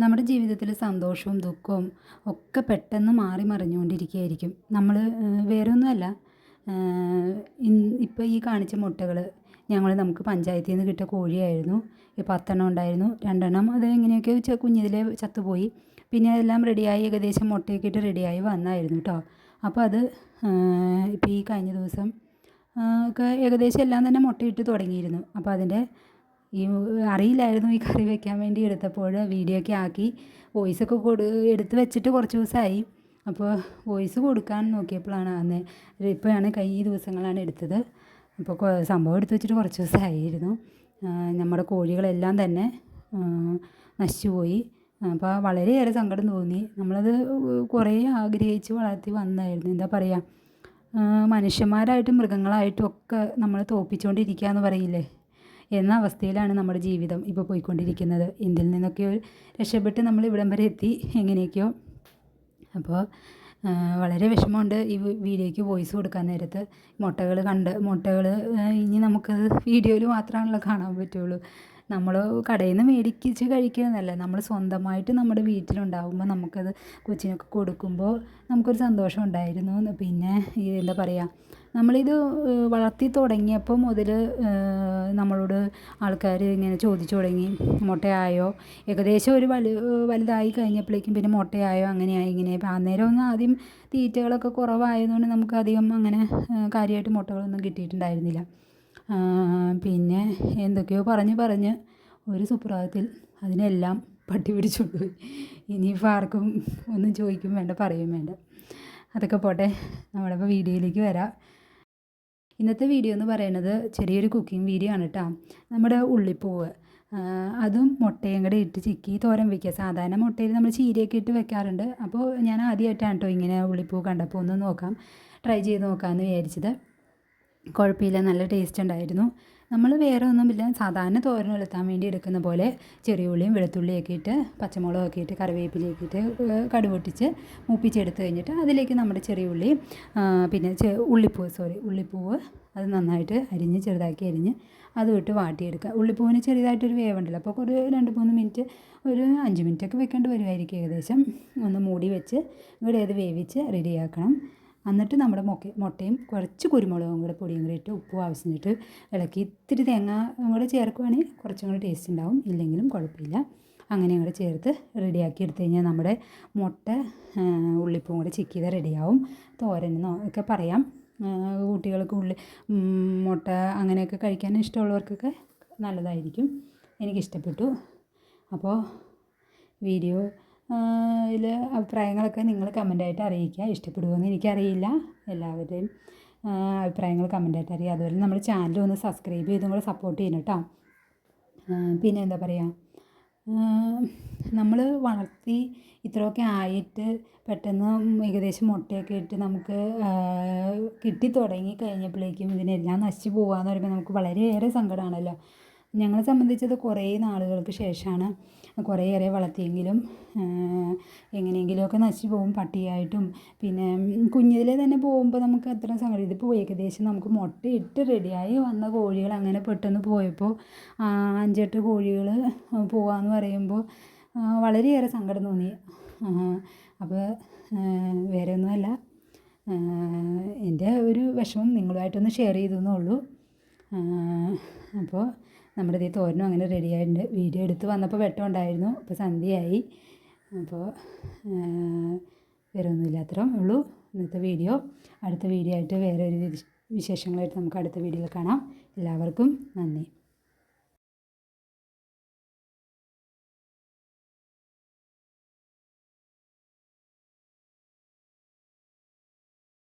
നമ്മുടെ ജീവിതത്തിൽ സന്തോഷവും ദുഃഖവും ഒക്കെ പെട്ടെന്ന് മാറി മറിഞ്ഞുകൊണ്ടിരിക്കുകയായിരിക്കും. നമ്മൾ വേറെ ഒന്നുമല്ല ഇപ്പോൾ ഈ കാണിച്ച മുട്ടകൾ ഞങ്ങൾ നമുക്ക് പഞ്ചായത്തിൽ നിന്ന് കിട്ടിയ കോഴിയായിരുന്നു. പത്തെണ്ണം ഉണ്ടായിരുന്നു. രണ്ടെണ്ണം അത് എങ്ങനെയൊക്കെയോ കുഞ്ഞിതിലെ ചത്തുപോയി. പിന്നെ അതെല്ലാം റെഡിയായി ഏകദേശം മുട്ടയൊക്കെ ഇട്ട് റെഡിയായി വന്നായിരുന്നു കേട്ടോ അപ്പോൾ അത് ഇപ്പോൾ ഈ കഴിഞ്ഞ ദിവസം ഒക്കെ ഏകദേശം എല്ലാം തന്നെ മുട്ടയിട്ട് തുടങ്ങിയിരുന്നു. അപ്പോൾ അതിന്റെ ഈ അറിയില്ലായിരുന്നു ഈ കറി വെക്കാൻ വേണ്ടി എടുത്തപ്പോൾ വീഡിയോ ഒക്കെ ആക്കി. വോയിസൊക്കെ കൊടു എടുത്ത് വെച്ചിട്ട് കുറച്ച് ദിവസമായി. അപ്പോൾ വോയിസ് കൊടുക്കാൻ നോക്കിയപ്പോഴാണ് അന്ന് ഇപ്പോഴാണ് കൈ ഈ ദിവസങ്ങളാണ് എടുത്തത്. അപ്പോൾ സംഭവം എടുത്ത് വെച്ചിട്ട് കുറച്ച് ദിവസമായിരുന്നു. നമ്മുടെ കോഴികളെല്ലാം തന്നെ നശിച്ചുപോയി അപ്പോൾ വളരെയേറെ സങ്കടം തോന്നി. നമ്മളത് കുറേ ആഗ്രഹിച്ച് വളർത്തി വന്നായിരുന്നു. എന്താ പറയുക മനുഷ്യന്മാരായിട്ടും മൃഗങ്ങളായിട്ടും ഒക്കെ നമ്മൾ തോൽപ്പിച്ചുകൊണ്ടിരിക്കുക എന്ന് പറയില്ലേ? എന്ന അവസ്ഥയിലാണ് നമ്മുടെ ജീവിതം ഇപ്പോൾ പോയിക്കൊണ്ടിരിക്കുന്നത്. ഇതിൽ നിന്നൊക്കെ രക്ഷപ്പെട്ട് നമ്മൾ ഇവിടം വരെ എത്തി. എങ്ങനെയൊക്കെയോ. അപ്പോൾ വളരെ വിഷമമുണ്ട് ഈ വീഡിയോയ്ക്ക് വോയിസ് കൊടുക്കാൻ നേരത്ത്. മുട്ടകൾ കണ്ട് മുട്ടകൾ ഇനി നമുക്കത് വീഡിയോയിൽ മാത്രമാണല്ലോ കാണാൻ പറ്റുള്ളൂ. നമ്മൾ കടയിൽ നിന്ന് മേടിച്ച് കഴിക്കുന്നതല്ല. നമ്മൾ സ്വന്തമായിട്ട് നമ്മുടെ വീട്ടിലുണ്ടാകുമ്പോൾ നമുക്കത് കൊച്ചിനൊക്കെ കൊടുക്കുമ്പോൾ നമുക്കൊരു സന്തോഷം ഉണ്ടായിരുന്നു. പിന്നെ ഈ എന്താ പറയുക നമ്മളിത് വളർത്തി തുടങ്ങിയപ്പോൾ മുതൽ നമ്മളോട് ആൾക്കാർ ഇങ്ങനെ ചോദിച്ചു തുടങ്ങി. മുട്ടയായോ? ഏകദേശം ഒരു വലു വലുതായി കഴിഞ്ഞപ്പോഴേക്കും പിന്നെ മുട്ടയായോ? അങ്ങനെയായി ഇങ്ങനെ അന്നേരം ഒന്നും ആദ്യം തീറ്റകളൊക്കെ കുറവായതുകൊണ്ട് നമുക്ക് അധികം അങ്ങനെ കാര്യമായിട്ട് മുട്ടകളൊന്നും കിട്ടിയിട്ടുണ്ടായിരുന്നില്ല. പിന്നെ എന്തൊക്കെയോ പറഞ്ഞ് പറഞ്ഞ് ഒരു സുപ്രഭാതത്തിൽ അതിനെല്ലാം പട്ടി പിടിച്ചുകൊണ്ട് ഇനിയിപ്പോൾ ആർക്കും ഒന്നും ചോദിക്കും വേണ്ട പറയും വേണ്ട. അതൊക്കെ പോട്ടെ നമ്മളിപ്പോൾ വീഡിയോയിലേക്ക് വരാം. ഇന്നത്തെ വീഡിയോ എന്ന് പറയുന്നത് ചെറിയൊരു കുക്കിംഗ് വീഡിയോ ആണ് കേട്ടോ നമ്മുടെ ഉള്ളിപ്പൂവ്. അതും മുട്ടയും കൂടെ ഇട്ട് ചിക്കി തോരൻ വയ്ക്കുക സാധാരണ മുട്ടയിൽ നമ്മൾ ചീരയൊക്കെ ഇട്ട് വെക്കാറുണ്ട്. അപ്പോൾ ഞാൻ ആദ്യമായിട്ടാണ് കേട്ടോ ഇങ്ങനെ ഉള്ളിപ്പൂ കണ്ടപ്പോൾ ഒന്ന് നോക്കാം. ട്രൈ ചെയ്ത് നോക്കാമെന്ന് വിചാരിച്ചത്. കുഴപ്പമില്ല നല്ല ടേസ്റ്റ് ഉണ്ടായിരുന്നു. നമ്മൾ വേറെ ഒന്നുമില്ല സാധാരണ തോരൻ വെളുത്താൻ വേണ്ടി എടുക്കുന്ന പോലെ ചെറിയ ഉള്ളിയും വെളുത്തുള്ളിയൊക്കെ ഇട്ട് പച്ചമുളകൊക്കെ ഇട്ട് കറിവേപ്പിലയൊക്കെ ഇട്ട് കടുപൊട്ടിച്ച് മൂപ്പിച്ചെടുത്ത് കഴിഞ്ഞിട്ട് അതിലേക്ക് നമ്മുടെ ചെറിയ ഉള്ളി പിന്നെ ഉള്ളിപ്പൂവ് സോറി ഉള്ളിപ്പൂവ് അത് നന്നായിട്ട് അരിഞ്ഞ് ചെറുതാക്കി അരിഞ്ഞ് അതും ഇട്ട് വാട്ടിയെടുക്കുക. ഉള്ളിപ്പൂവിന് ചെറിയതായിട്ടൊരു വേവുണ്ടല്ലോ അപ്പോൾ ഒരു രണ്ട് മൂന്ന് മിനിറ്റ് ഒരു അഞ്ച് മിനിറ്റൊക്കെ വെക്കേണ്ടി വരുമായിരിക്കും ഏകദേശം. ഒന്ന് മൂടി വെച്ച് ഇവിടെ അത് വേവിച്ച് റെഡിയാക്കണം എന്നിട്ട് നമ്മുടെ മുട്ട മുട്ടയും കുറച്ച് കുരുമുളകും കൂടെ പൊടിയും കൂടി ഇട്ട് ഉപ്പും ആവശ്യമായിട്ട് ഇളക്കി. ഇത്തിരി തേങ്ങ കൂടെ ചേർക്കുവാണെങ്കിൽ കുറച്ചും കൂടി ടേസ്റ്റ് ഉണ്ടാവും. ഇല്ലെങ്കിലും കുഴപ്പമില്ല. അങ്ങനെ അങ്ങോട്ട് ചേർത്ത് റെഡിയാക്കി എടുത്തു കഴിഞ്ഞാൽ നമ്മുടെ മുട്ട ഉള്ളിപ്പും കൂടെ ചിക്ക് ചെയ്താൽ റെഡിയാവും തോരനെന്നോ ഒക്കെ പറയാം. കുട്ടികൾക്ക് ഉള്ളി മുട്ട അങ്ങനെയൊക്കെ കഴിക്കാൻ ഇഷ്ടമുള്ളവർക്കൊക്കെ നല്ലതായിരിക്കും. എനിക്കിഷ്ടപ്പെട്ടു. അപ്പോൾ വീഡിയോ ഇതിൽ അഭിപ്രായങ്ങളൊക്കെ നിങ്ങൾ കമന്റായിട്ട് അറിയിക്കുക. ഇഷ്ടപ്പെടുമോയെന്ന് എനിക്കറിയില്ല. എല്ലാവരുടെയും അഭിപ്രായങ്ങൾ കമന്റായിട്ട് അറിയുക. അതുപോലെ നമ്മുടെ ചാനൽ ഒന്ന് സബ്സ്ക്രൈബ് ചെയ്തും കൂടെ സപ്പോർട്ട് ചെയ്യണം കേട്ടോ. പിന്നെ എന്താ പറയുക നമ്മൾ വളർത്തി ഇത്രയൊക്കെ ആയിട്ട് പെട്ടെന്ന് ഏകദേശം മുട്ടയൊക്കെ ഇട്ട് നമുക്ക് കിട്ടി തുടങ്ങി കഴിഞ്ഞപ്പോഴേക്കും ഇതിനെല്ലാം നശിച്ചു പോകുക എന്ന് പറയുമ്പോൾ നമുക്ക് വളരെയേറെ സങ്കടമാണല്ലോ ഞങ്ങളെ സംബന്ധിച്ചത് കുറേ നാളുകൾക്ക് ശേഷമാണ് കുറേയേറെ വളർത്തിയെങ്കിലും എങ്ങനെയെങ്കിലുമൊക്കെ നശിച്ചു പോകും പട്ടിയായിട്ടും. പിന്നെ കുഞ്ഞിലെ തന്നെ പോകുമ്പോൾ നമുക്ക് അത്ര സങ്കടം. ഇതിപ്പോൾ ഏകദേശം നമുക്ക് മുട്ടയിട്ട് റെഡിയായി വന്ന കോഴികൾ അങ്ങനെ പെട്ടെന്ന് പോയപ്പോൾ അഞ്ചെട്ട് കോഴികൾ പോവാന്ന് പറയുമ്പോൾ വളരെയേറെ സങ്കടം തോന്നി. അപ്പോൾ വേറെ ഒന്നുമല്ല എന്റെ ഒരു വിഷമം നിങ്ങളുമായിട്ടൊന്ന് ഷെയർ ചെയ്തു ഉള്ളൂ അപ്പോൾ നമ്മുടെ ഈ തോരനും അങ്ങനെ റെഡി ആയിട്ടുണ്ട്. വീഡിയോ എടുത്ത് വന്നപ്പോൾ വെട്ടമുണ്ടായിരുന്നു അപ്പോൾ സന്ധ്യയായി. അപ്പോൾ വേറെ ഒന്നുമില്ല. അത്രയും ഉള്ളൂ. ഇന്നത്തെ വീഡിയോ. അടുത്ത വീഡിയോ ആയിട്ട് വേറെ ഒരു വിശേഷങ്ങളായിട്ട് നമുക്ക് അടുത്ത വീഡിയോയിൽ കാണാം. എല്ലാവർക്കും നന്ദി.